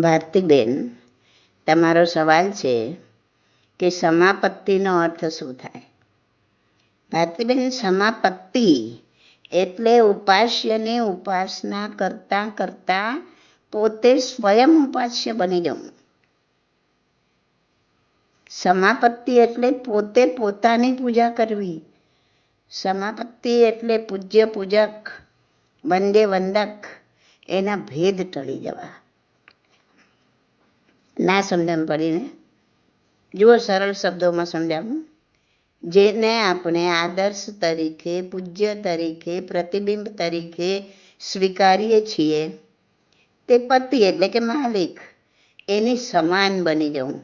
ભારતીબેન તમારો સવાલ છે કે સમાપત્તિનો અર્થ શું થાય? ભારતીબેન સમાપત્તિ એટલે ઉપાસ્યની ઉપાસના કરતા કરતા પોતે સ્વયં ઉપાસ્ય બની જવું. સમાપત્તિ એટલે પોતે પોતાની પૂજા કરવી. સમાપત્તિ એટલે પૂજ્ય પૂજક, વંદે વંદક, એના ભેદ ટળી જવા. ના સમજણ પડીને. જુઓ સરળ શબ્દોમાં સમજાવું. જેને આપણે આદર્શ તરીકે, પૂજ્ય તરીકે, પ્રતિબિંબ તરીકે સ્વીકારીએ છીએ, તે પતિ એટલે કે માલિક, એની સમાન બની જવું.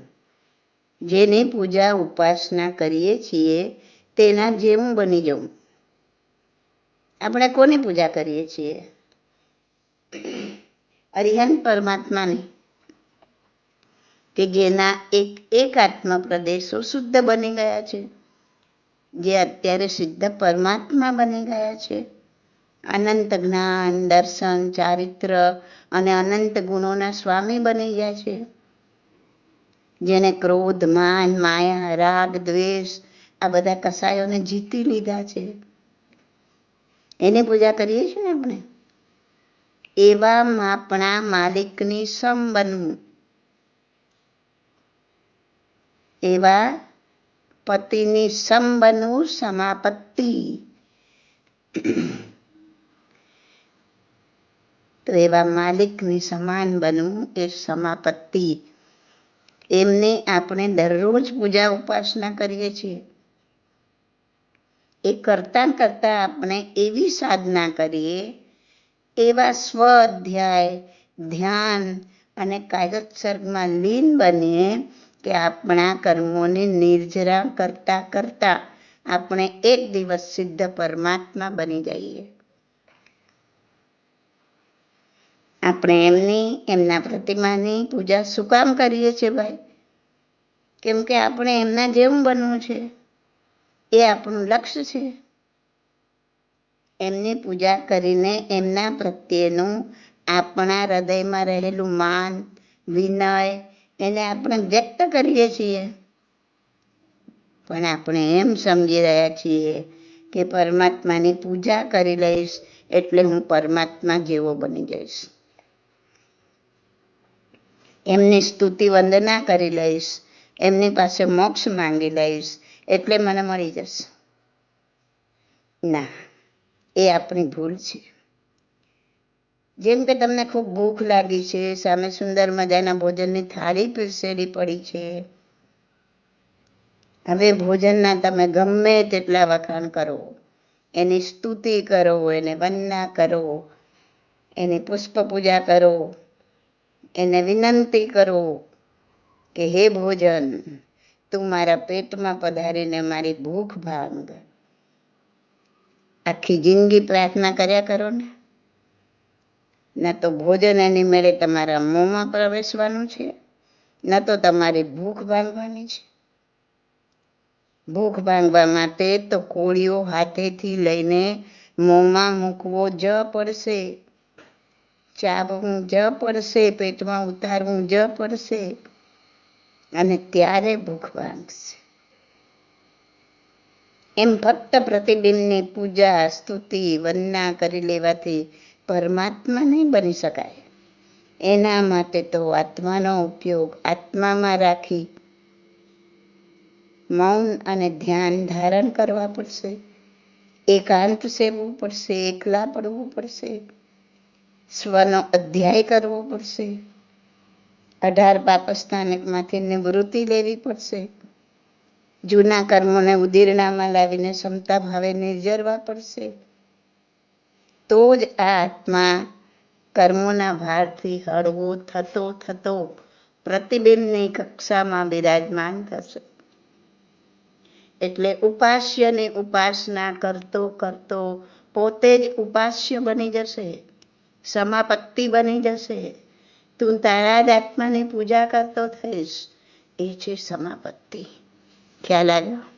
જેની પૂજા ઉપાસના કરીએ છીએ, તેના જેવું બની જવું. આપણે કોની પૂજા કરીએ છીએ? અરિહંત પરમાત્માની. કે જેના એક એક આત્મા પ્રદેશો શુદ્ધ બની ગયા છે. જે અત્યારે સિદ્ધ પરમાત્મા બની ગયા છે. અનંત જ્ઞાન, દર્શન, ચારિત્ર અને અનંત ગુણોના સ્વામી બની ગયા છે. જેને ક્રોધ, માન, માયા, રાગ, દ્વેષ આ બધા કસાયોને જીતી લીધા છે. એની પૂજા કરીએ છીએ ને આપણે? એવા આપણા માલિકની બનવું એવા પતિની સંબનું સમાપત્તિ. તો એવા માલિકની સમાન બનવું એ સમાપત્તિ. એમને આપણે દરરોજ પૂજા ઉપાસના કરીએ છીએ. એ કરતાં કરતાં આપણે એવી સાધના કરીએ, એવા સ્વ અધ્યાય ધ્યાન અને કાયોત્સર્ગમાં લીન બનીએ કે આપણા કર્મોને નિર્જરા કરતા કરતા આપણે એક દિવસ સિદ્ધ પરમાત્મા બની જઈએ. આપણે એમની, એમના પ્રતિમાની પૂજા શું કામ કરીએ છીએ ભાઈ? કેમ કે આપણે એમના જેવું બનવું છે. એ આપણું લક્ષ્ય છે. એમની પૂજા કરીને એમના પ્રત્યેનું આપણા હૃદયમાં રહેલું માન, વિનય એને આપણે વ્યક્ત કરીએ છીએ. પણ આપણે એમ સમજી રહ્યા છીએ કે પરમાત્માની પૂજા કરી લઈશ એટલે હું પરમાત્મા જેવો બની જઈશ. એમની સ્તુતિ વંદના કરી લઈશ, એમની પાસે મોક્ષ માંગી લઈશ એટલે મને મળી જશે. ના, એ આપણી ભૂલ છે. જેમ કે તમને ખૂબ ભૂખ લાગી છે, સામે સુંદર મજાના ભોજનની થાળી પીરસેલી પડી છે. હવે ભોજનના તમે ગમે તેટલા વખાણ કરો. એની સ્તુતિ કરો, એને વંદના કરો, એની પુષ્પ પૂજા કરો, એને વિનંતી કરો કે, હે ભોજન, તું મારા પેટમાં પધારીને મારી ભૂખ ભાંગ. આખી જિંદગી પ્રાર્થના કર્યા કરો ને? ન તો ભોજન એની મેળે તમારા મોંમાં પ્રવેશવાનું છે, ન તો તમારી ભૂખ ભાંગવાની છે. ભૂખ ભાંગવા માટે તો કોળીઓ હાથેથી લઈને મોંમાં મૂકવો જ પડશે. ચાવવું જ પડશે, પેટમાં ઉતારવું જ પડશે. અને ત્યારે ભૂખ ભાંગશે. એમ ફક્ત પ્રતિબિંબની પૂજા, સ્તુતિ, વંદના કરી લેવાથી પરમાત્મા નહીં બની શકાય. એના માટે તો આત્માનો ઉપયોગ આત્મામાં રાખી મૌન અને ધ્યાન ધારણ કરવા પડશે. એકાંત સેવવું પડશે, એકલા પડવું પડશે. સ્વનો અધ્યાય કરવો પડશે. અઢાર પાપસ્થાનકમાંથી નિવૃત્તિ લેવી પડશે. જૂના કર્મોને ઉદીરણામાં લાવીને ક્ષમતા ભાવે નિર્જરવા પડશે. તો જ આત્મા કર્મોના ભારથી હળવો થતો થતો પ્રતિબિંબની કક્ષામાં બિરાજમાન થશે. એટલે ઉપાસ્યને ઉપાસના કરતો કરતો પોતે જ ઉપાસ્ય બની જશે, સમાપત્તિ બની જશે. તું તારા જ આત્માની પૂજા કરતો થઈશ, એ છે સમાપત્તિ. ખ્યાલ આવ્યો?